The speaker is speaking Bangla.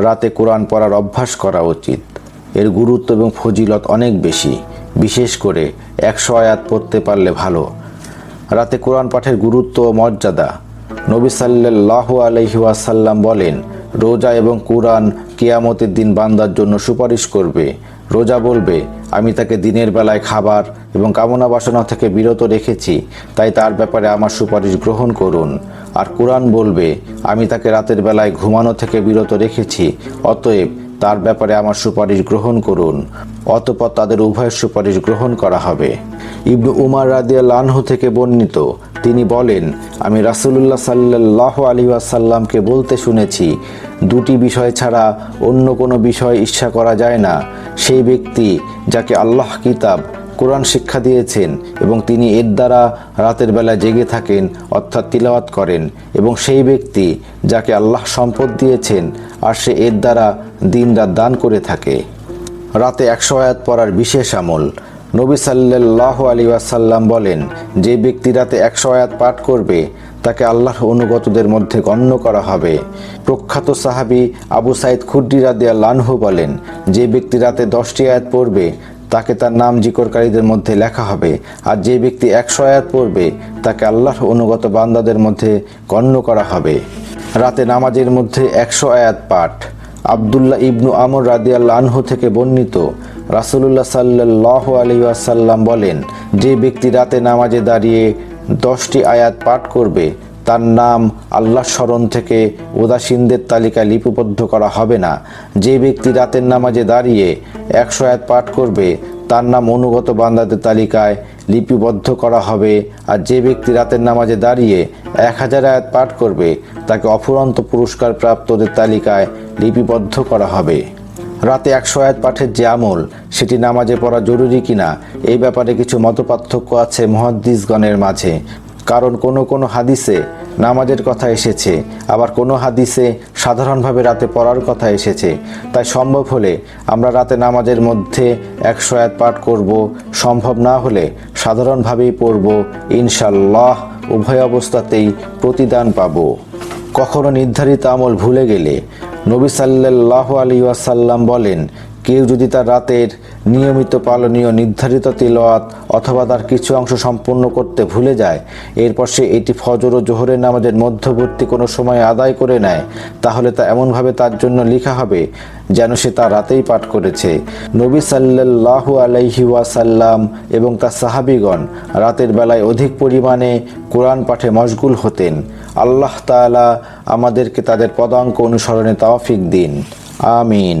রাতে কোরআন পড়ার অভ্যাস করা উচিত। এর গুরুত্ব এবং ফজিলত অনেক বেশি। বিশেষ করে একশো আয়াত পড়তে পারলে ভালো। রাতে কোরআন পাঠের গুরুত্ব ও মর্যাদা। নবী সাল্লাহ আলহিহাসাল্লাম বলেন রোজা এবং কোরআন কেয়ামতের দিন বান্দার জন্য সুপারিশ করবে। রোজা বলবে, আমি তাকে দিনের বেলায় খাবার এবং কামনা বাসনা থেকে বিরত রেখেছি, তাই তার ব্যাপারে আমার সুপারিশ গ্রহণ করুন। আর কোরআন বলবে, আমি তাকে রাতের বেলায় ঘুমানো থেকে বিরত রেখেছি, অতএব তার ব্যাপারে আমার সুপারিশ গ্রহণ করুন। অতপর তাদের উভয়ের সুপারিশ গ্রহণ করা হবে। ইবনু উমার রাদিয়া লানহু থেকে বর্ণিত তিনি বলেন, আমি রাসুলুল্লাহ সাল্লাহ আলী আসাল্লামকে বলতে শুনেছি, দুটি বিষয় ছাড়া অন্য কোনো বিষয় ইচ্ছা করা যায় না। সেই ব্যক্তি যাকে আল্লাহ কিতাব, কোরআন শিক্ষা দিয়েছেন এবং তিনি এর দ্বারা রাতের বেলা জেগে থাকেন, অর্থাৎ তিলাওয়াত করেন, এবং সেই ব্যক্তি যাকে আল্লাহ সম্পদ দিয়েছেন, আর সে এর দ্বারা দিন রাত দান করে থাকে। রাতে একশো আয়াত পড়ার বিশেষ আমল নবী সাল্লাহ আলী ওয়াসাল্লাম বলেন, যে ব্যক্তি রাতে একশো আয়াত পাঠ করবে, তাকে আল্লাহর অনুগতদের মধ্যে গণ্য করা হবে। প্রখ্যাত সাহাবী আবু সাইদ খুদ্দি রাদিয়া লানহু বলেন, যে ব্যক্তি রাতে দশটি আয়াত পড়বে, তাকে তার নাম জিকরকারীদের মধ্যে লেখা হবে। আর যে ব্যক্তি একশো আয়াত পড়বে, তাকে আল্লাহর অনুগত বান্দাদের মধ্যে গণ্য করা হবে। রাতে নামাজের মধ্যে একশো আয়াত পাঠ। আবদুল্লাহ ইবনু আমর রাদিয়াল্লা আনহু থেকে বর্ণিত রাসুলুল্লাহ সাল্লাহ আলী আসাল্লাম বলেন, যে ব্যক্তি রাতে নামাজে দাঁড়িয়ে দশটি আয়াত পাঠ করবে, তার নাম আল্লাহ স্মরণ থেকে উদাসীনদের তালিকায় লিপিবদ্ধ করা হবে না। যে ব্যক্তি রাতের নামাজে দাঁড়িয়ে একশো আয়াত পাঠ করবে, তার নাম অনুগত বান্দাদের তালিকায় লিপিবদ্ধ করা হবে। আর যে ব্যক্তি রাতের নামাজে দাঁড়িয়ে এক হাজার আয়াত পাঠ করবে, তাকে অফুরন্ত পুরস্কার প্রাপ্তদের তালিকায় লিপিবদ্ধ করা হবে। রাতে একশো আয়াত পাঠের যে আমল, সেটি নামাজে পড়া জরুরি কিনা, এই ব্যাপারে কিছু মতপার্থক্য আছে মহাদ্দিসগণের মাঝে। কারণ কোনো কোনো হাদিসে নামাজের কথা এসেছে, আবার কোনো হাদিসে সাধারণভাবে রাতে পড়ার কথা এসেছে। তাই সম্ভব হলে আমরা রাতে নামাজের মধ্যে একশো আয়াত পাঠ করব, সম্ভব না হলে সাধারণভাবেই পড়ব ইনশাল্লাহ উভয় অবস্থাতেই প্রতিদান পাব। কখনো নির্ধারিত আমল ভুলে গেলে নবী সাল্লাহ আলী ওয়াসাল্লাম বলেন, কেউ যদি তার রাতের নিয়মিত পালনীয় নির্ধারিত তিলওয়াত অথবা তার কিছু অংশ সম্পূর্ণ করতে ভুলে যায়, এরপর সে এটি ফজর ও জোহরের নামাজের মধ্যবর্তী কোনো সময় আদায় করে নেয়, তাহলে তা এমনভাবে তার জন্য লেখা হবে যেন সে তা রাতেই পাঠ করেছে। নবী সাল্লাল্লাহু আলাইহি ওয়াসাল্লাম এবং তার সাহাবিগণ রাতের বেলায় অধিক পরিমাণে কোরআন পাঠে মশগুল হতেন। আল্লাহ তাআলা আমাদেরকে তাদের পদাঙ্ক অনুসরণে তাওফিক দিন। আমিন।